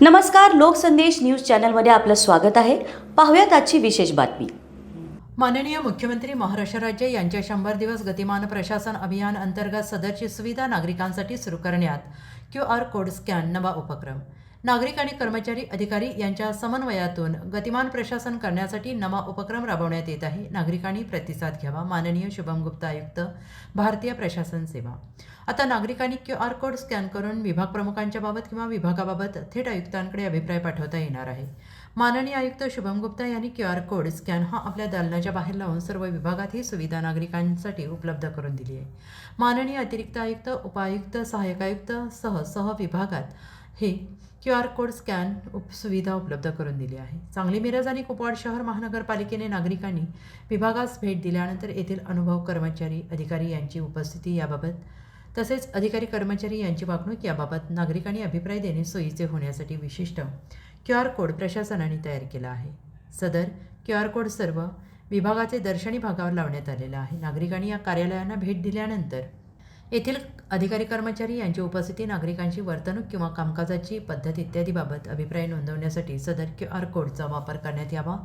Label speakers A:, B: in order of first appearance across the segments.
A: नमस्कार लोकसंदेश न्यूज चॅनलमध्ये आपलं स्वागत आहे. पाहूयात आजची विशेष बातमी.
B: माननीय मुख्यमंत्री महाराष्ट्र राज्य यांच्या शंभर दिवस गतिमान प्रशासन अभियान अंतर्गत सदरची सुविधा नागरिकांसाठी सुरू करण्यात क्यू आर कोड स्कॅन नवा उपक्रम. नागरिक आणि कर्मचारी अधिकारी यांच्या समन्वयातून गतिमान प्रशासन करण्यासाठी नवा उपक्रम राबवण्यात येत आहे. नागरिकांनी प्रतिसाद घ्यावा. माननीय शुभम गुप्ता आयुक्त भारतीय प्रशासन सेवा. आता नागरिकांनी क्यू आर कोड स्कॅन करून विभाग प्रमुखांच्या बाबत किंवा विभागाबाबत थेट आयुक्तांकडे अभिप्राय पाठवता येणार आहे. माननीय आयुक्त शुभम गुप्ता यांनी क्यू आर कोड स्कॅन हा आपल्या दालनाच्या बाहेर लावून सर्व विभागात ही सुविधा नागरिकांसाठी उपलब्ध करून दिली आहे. माननीय अतिरिक्त आयुक्त उपायुक्त सहाय्यक आयुक्त सह सह विभागात हे क्यू आर कोड स्कॅन उप सुविधा उपलब्ध करून दिली आहे. सांगली मिरज आणि कुपवाड शहर महानगरपालिकेने नागरिकांनी विभागास भेट दिल्यानंतर येथील अनुभव कर्मचारी अधिकारी यांची उपस्थिती याबाबत तसेच अधिकारी कर्मचारी यांची वागणूक याबाबत नागरिकांनी अभिप्राय देणे सोयीचे होण्यासाठी विशिष्ट क्यू आर कोड प्रशासनाने तयार केला आहे. सदर क्यू आर कोड सर्व विभागाचे दर्शनी भागावर लावण्यात आलेला आहे. नागरिकांनी या कार्यालयांना भेट दिल्यानंतर येथील अधिकारी कर्मचारी यांची उपस्थिती नागरिकांची वर्तणूक किंवा कामकाजाची पद्धत इत्यादीबाबत अभिप्राय नोंदवण्यासाठी सदर क्यू आर कोडचा वापर करण्यात यावा.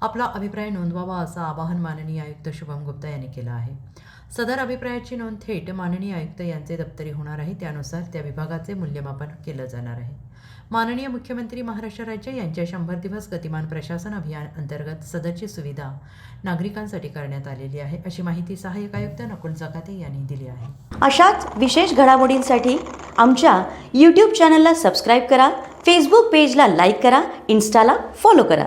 B: आपला अभिप्राय नोंदवावा असं आवाहन माननीय आयुक्त शुभम गुप्ता यांनी केलं आहे. सदर अभिप्रायाची नोंद थेट माननीय आयुक्त यांचे दप्तरी होणार आहे. त्यानुसार त्या विभागाचे मूल्यमापन केलं जाणार आहे. माननीय मुख्यमंत्री महाराष्ट्र राज्य यांच्या शंभर दिवस गतिमान प्रशासन अभियान अंतर्गत सदरची सुविधा नागरिकांसाठी करण्यात आलेली आहे. अशी माहिती सहाय्यक आयुक्त नकुल जकाते यांनी दिली आहे.
A: अशाच विशेष घडामोडींसाठी आमच्या यूट्यूब चॅनलला सबस्क्राईब करा फेसबुक पेजला लाईक करा इन्स्टाला फॉलो करा.